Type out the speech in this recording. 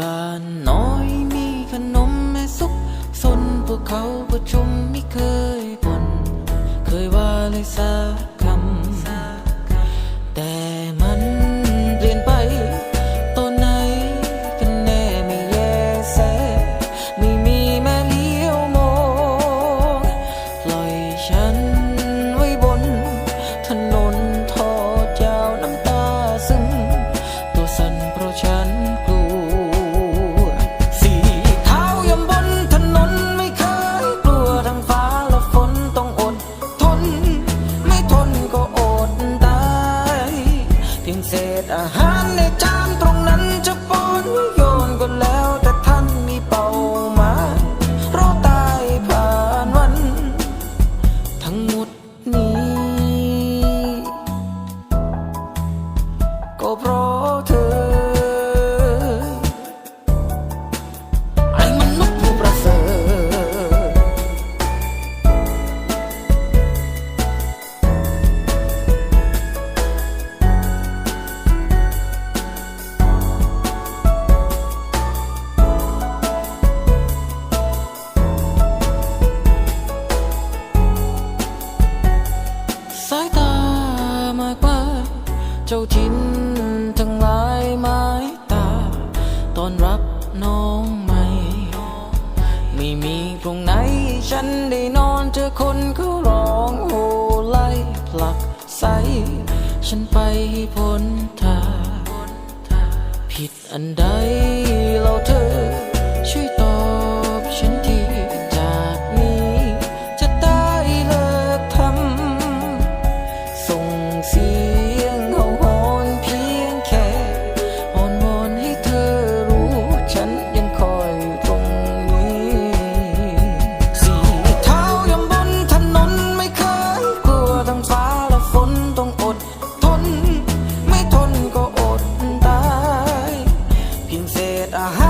บ้านน้อยมีขนมแม่ซุกสนพวกเขาประชุมไม่เคยบ่นเคยว่าเลยสา จ้าทินทั้งหลายไม้ตาตอนรับน้องใหม่ ไม่มีตรงไหน ฉันได้นอนเจอคนเขาร้องโหไล่ผลักใส ฉันไปให้พ้นทางผิดอันใดเราเธอ Uh-huh.